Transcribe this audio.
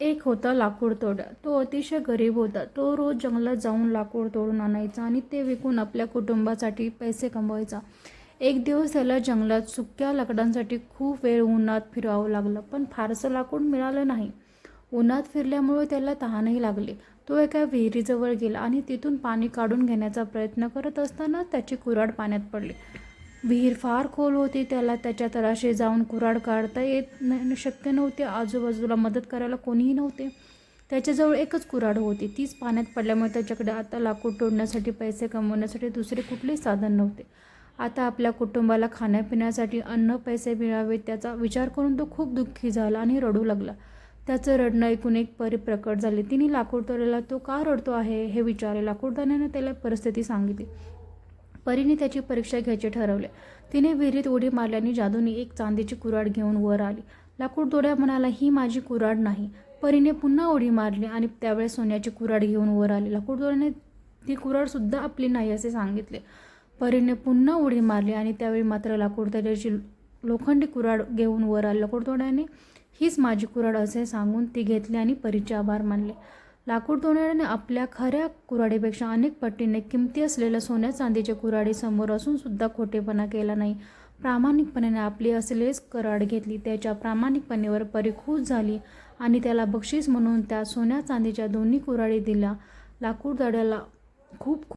एक होता लाकूड तोड्या तो अतिशय गरीब होता. तो रोज जंगलात जाऊन लाकूड तोडून आणायचा आणि ते विकून आपल्या कुटुंबासाठी पैसे कमवायचा. एक दिवस त्याला जंगलात सुक्या लाकडांसाठी खूप वेळ उन्हात फिरावं लागलं पण फारसं लाकूड मिळालं नाही. उन्हात फिरल्यामुळे त्याला तहानही लागली. तो एका विहिरीजवळ गेला आणि तिथून पाणी काढून घेण्याचा प्रयत्न करत असताना त्याची कुऱ्हाड पाण्यात पडली. विहीर फार खोल होती त्याला त्याच्या तळाशी जाऊन कुऱ्हाड काढता येत नाही शक्य नव्हते. आजूबाजूला मदत करायला कोणीही नव्हते. त्याच्याजवळ एकच कुऱ्हाड होती. तीच पाण्यात पडल्यामुळे त्याच्याकडे आता लाकूड तोडण्यासाठी पैसे कमवण्यासाठी दुसरे कुठलेही साधन नव्हते. आता आपल्या कुटुंबाला खाण्यापिण्यासाठी अन्न पैसे मिळावे त्याचा विचार करून तो खूप दुःखी झाला आणि रडू लागला. त्याचं रडणं ऐकून एक परी प्रकट झाली. तिने लाकूड तोडलेला तो का रडतो आहे हे विचारले. लाकूडदाण्याने त्याला परिस्थिती सांगितली. परीने त्याची परीक्षा घ्यायचे ठरवले. तिने विहिरीत उडी मारल्याने जादूने एक चांदीची कुऱ्हाड घेऊन वर आली. लाकूड दोड्या म्हणाला ही माझी कुऱ्हाड नाही. परीने पुन्हा उडी मारली आणि त्यावेळेस सोन्याची कुऱ्हाड घेऊन वर आली. लाकूडतोड्याने ती कुऱ्हाडसुद्धा आपली नाही असे सांगितले. परीने पुन्हा उडी मारली आणि त्यावेळी मात्र लाकूडतोड्याची लोखंडी कुऱ्हाड घेऊन वर आली. लाकूडतोड्याने हीच माझी कुऱ्हाड असे सांगून ती घेतली आणि परीचे आभार मानले. लाकूड तोडण्याने आपल्या खऱ्या कुऱ्हाडीपेक्षा अनेक पट्टीने किमती असलेल्या सोन्या चांदीच्या कुऱ्हाडी समोर असून सुद्धा खोटेपणा केला नाही. प्रामाणिकपणाने आपली असलेच कराड घेतली. त्याच्या प्रामाणिकपणेवर परी झाली आणि त्याला बक्षीस म्हणून त्या सोन्या चांदीच्या दोन्ही कुऱ्हाडी दिल्या. लाकूड तोड्याला खूप